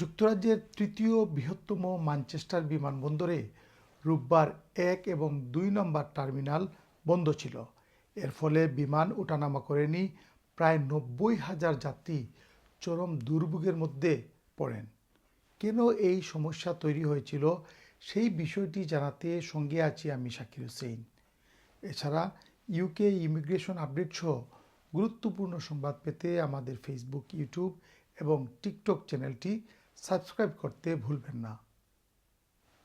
যুক্তরাজ্যের তৃতীয় বৃহত্তম ম্যানচেস্টার বিমানবন্দরে রোববার এক এবং দুই নম্বর টার্মিনাল বন্ধ ছিল। এর ফলে বিমান ওঠানামা করেনি প্রায় নব্বই হাজার যাত্রী চরম দুর্ভোগের মধ্যে পড়েন। কেন এই সমস্যা তৈরি হয়েছিল সেই বিষয়টি জানাতে সঙ্গে আছি আমি শাকির হোসেন। এছাড়া ইউকে ইমিগ্রেশন আপডেট সহ গুরুত্বপূর্ণ সংবাদ পেতে আমাদের ফেসবুক, ইউটিউব এবং টিকটক চ্যানেলটি সাবস্ক্রাইব করতে ভুলবেন না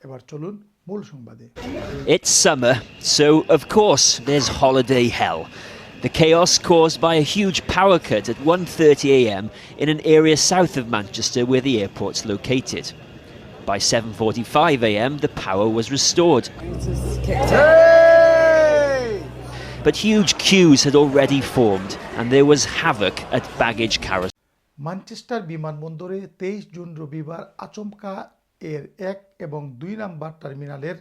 এবার চলুন মূল সংবাদে It's summer, so of course there's holiday hell. The chaos caused by a huge power cut at 1:30 a.m. in an area south of Manchester where the airport's located. By 7:45 a.m. the power was restored. But huge queues had already formed and there was havoc at baggage carousel. Manchester বিমানবন্দরে তেইশ June রবিবার আচমকা এর এক এবং দুই number টার্মিনালের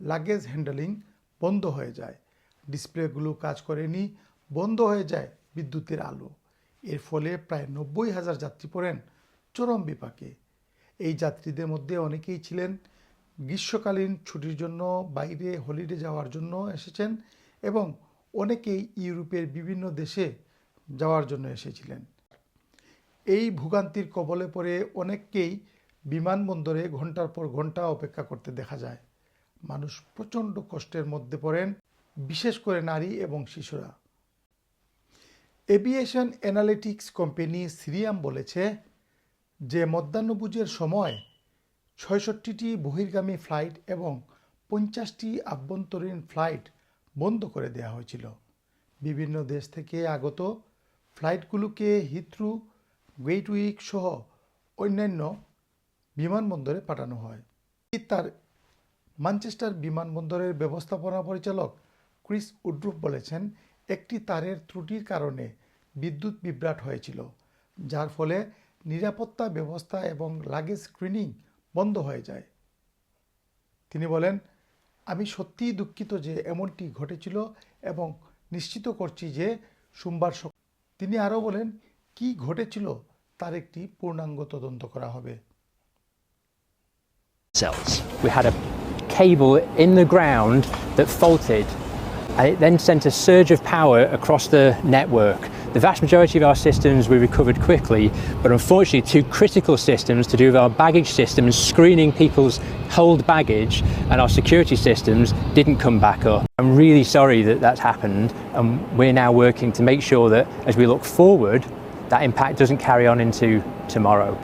luggage handling বন্ধ হয়ে যায়। ডিসপ্লেগুলো কাজ করেনি, বন্ধ হয়ে যায় বিদ্যুতের আলো। এর ফলে প্রায় নব্বই হাজার যাত্রী পড়েন চরম বিপাকে। এই যাত্রীদের মধ্যে অনেকেই ছিলেন। গ্রীষ্মকালীন ছুটির জন্য বাইরে হলিডে যাওয়ার জন্য এসেছেন এবং অনেকেই ইউরোপের বিভিন্ন দেশে যাওয়ার জন্য এসেছিলেন। এই ভোগান্তির কবলে পড়ে অনেককেই বিমানবন্দরে ঘণ্টার পর ঘণ্টা অপেক্ষা করতে দেখা যায়। মানুষ প্রচণ্ড কষ্টের মধ্যে পড়েন, বিশেষ করে নারী এবং শিশুরা। এভিয়েশন অ্যানালিটিক্স কোম্পানি সিরিয়াম বলেছে যে, মধ্যাহ্নভুজের সময় ছয়ষট্টিটি বহির্গামী ফ্লাইট এবং পঞ্চাশটি আভ্যন্তরীণ ফ্লাইট বন্ধ করে দেওয়া হয়েছিল। বিভিন্ন দেশ থেকে আগত ফ্লাইটগুলোকে হিথ্রু গেটউইক সহ অন্যান্য বিমানবন্দরে পাঠানো হয়। তার ম্যানচেস্টার বিমানবন্দরের ব্যবস্থাপনা পরিচালক ক্রিস উড্রুপ বলেছেন, একটি তারের ত্রুটির কারণে বিদ্যুৎ বিভ্রাট হয়েছিল, যার ফলে নিরাপত্তা ব্যবস্থা এবং লাগেজ স্ক্রিনিং বন্ধ হয়ে যায়। তিনি বলেন, আমি সত্যিই দুঃখিত যে এমনটি ঘটেছিল এবং নিশ্চিত করছি যে সোমবার তিনি আরও বলেন, কি ঘটেছিল তার একটি পূর্ণাঙ্গ তদন্ত করা হবে cells. We had a cable in the ground that faulted. And it then sent a surge of power across the network. The vast majority of our systems we recovered quickly, but unfortunately, two critical systems to do with our baggage systems, screening people's hold baggage, and our security systems didn't come back up. I'm really sorry that that's happened, and we're now working to make sure that as we look forward, that impact doesn't carry on into tomorrow.